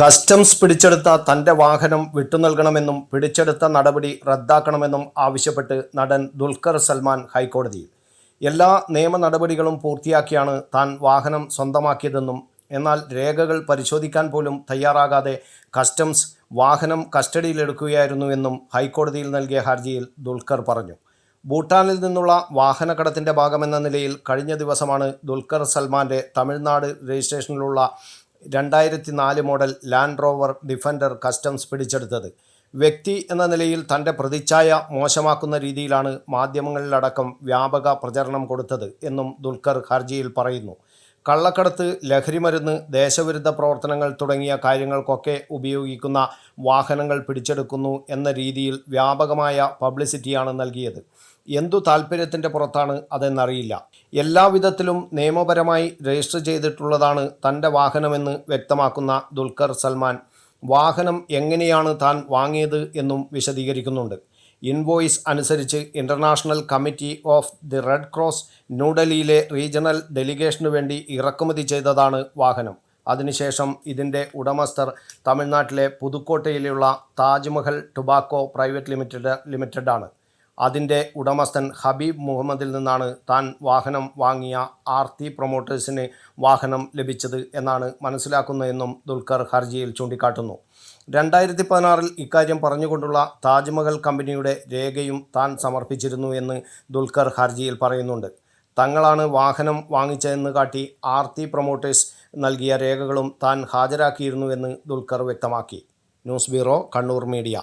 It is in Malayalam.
കസ്റ്റംസ് പിടിച്ചെടുത്ത തന്റെ വാഹനം വിട്ടുനൽകണമെന്നും പിടിച്ചെടുത്ത നടപടി റദ്ദാക്കണമെന്നും ആവശ്യപ്പെട്ട് നടൻ ദുൽഖർ സൽമാൻ ഹൈക്കോടതിയിൽ. എല്ലാ നിയമ നടപടികളും പൂർത്തിയാക്കിയാണ് താൻ വാഹനം സ്വന്തമാക്കിയതെന്നും എന്നാൽ രേഖകൾ പരിശോധിക്കാൻ പോലും തയ്യാറാകാതെ കസ്റ്റംസ് വാഹനം കസ്റ്റഡിയിലെടുക്കുകയായിരുന്നുവെന്നും ഹൈക്കോടതിയിൽ നൽകിയ ഹർജിയിൽ ദുൽഖർ പറഞ്ഞു. ഭൂട്ടാനിൽ നിന്നുള്ള വാഹനക്കടത്തിന്റെ ഭാഗമെന്ന നിലയിൽ കഴിഞ്ഞ ദിവസമാണ് ദുൽഖർ സൽമാന്റെ തമിഴ്നാട് രജിസ്ട്രേഷനിലുള്ള രണ്ടായിരത്തി നാല് model Land Rover Defender customs പിടിച്ചെടുത്തത്. വ്യക്തി എന്ന നിലയിൽ തന്റെ പ്രതിച്ഛായ മോശമാക്കുന്ന രീതിയിലാണ് മാധ്യമങ്ങളിലടക്കം വ്യാപക പ്രചരണം കൊടുത്തത് എന്നും ദുൽഖർ ഹർജിയിൽ പറയുന്നു. കള്ളക്കടത്ത് ലഹരിമരുന്ന് ദേശവിരുദ്ധ പ്രവർത്തനങ്ങൾ തുടങ്ങിയ കാര്യങ്ങൾക്കൊക്കെ ഉപയോഗിക്കുന്ന വാഹനങ്ങൾ പിടിച്ചെടുക്കുന്നു എന്ന രീതിയിൽ വ്യാപകമായ പബ്ലിസിറ്റിയാണ് നൽകിയത്. എന്തു താല്പര്യത്തിന്റെ പുറത്താണ് അതെന്നറിയില്ല. എല്ലാവിധത്തിലും നിയമപരമായി രജിസ്റ്റർ ചെയ്തിട്ടുള്ളതാണ് തന്റെ വാഹനമെന്ന് വ്യക്തമാക്കുന്ന ദുൽഖർ സൽമാൻ. വാഹനം എങ്ങനെയാണ് താൻ വാങ്ങിയത് എന്നും വിശദീകരിക്കുന്നുണ്ട്. ഇൻവോയ്സ് അനുസരിച്ച് international committee of the Red Cross ന്യൂഡൽഹിയിലെ റീജിയണൽ ഡെലിഗേഷനു വേണ്ടി ഇറക്കുമതി ചെയ്തതാണ് വാഹനം. അതിനുശേഷം ഇതിന്റെ ഉടമസ്ഥർ തമിഴ്നാട്ടിലെ പുതുക്കോട്ടയിലുള്ള താജ്മഹൽ ടുബാക്കോ പ്രൈവറ്റ് ലിമിറ്റഡ് ലിമിറ്റഡാണ്. അതിന്റെ ഉടമസ്ഥൻ ഹബീബ് മുഹമ്മദിൽ നിന്നാണ് താൻ വാഹനം വാങ്ങിയ ആർത്തി പ്രൊമോട്ടേഴ്സിന് വാഹനം ലഭിച്ചത് എന്നാണ് മനസ്സിലാക്കുന്നതെന്നും ദുൽഖർ ഹർജിയിൽ ചൂണ്ടിക്കാട്ടുന്നു. രണ്ടായിരത്തി പതിനാറിൽ ഇക്കാര്യം പറഞ്ഞുകൊണ്ടുള്ള താജ്മഹൽ കമ്പനിയുടെ രേഖയും താൻ സമർപ്പിച്ചിരുന്നു എന്ന് ദുൽഖർ ഹർജിയിൽ പറയുന്നുണ്ട്. തങ്ങളാണ് വാഹനം വാങ്ങിച്ചതെന്ന് കാട്ടി ആർത്തി പ്രൊമോട്ടേഴ്സ് നൽകിയ രേഖകളും താൻ ഹാജരാക്കിയിരുന്നുവെന്ന് ദുൽഖർ വ്യക്തമാക്കി. News bureau Kannur media.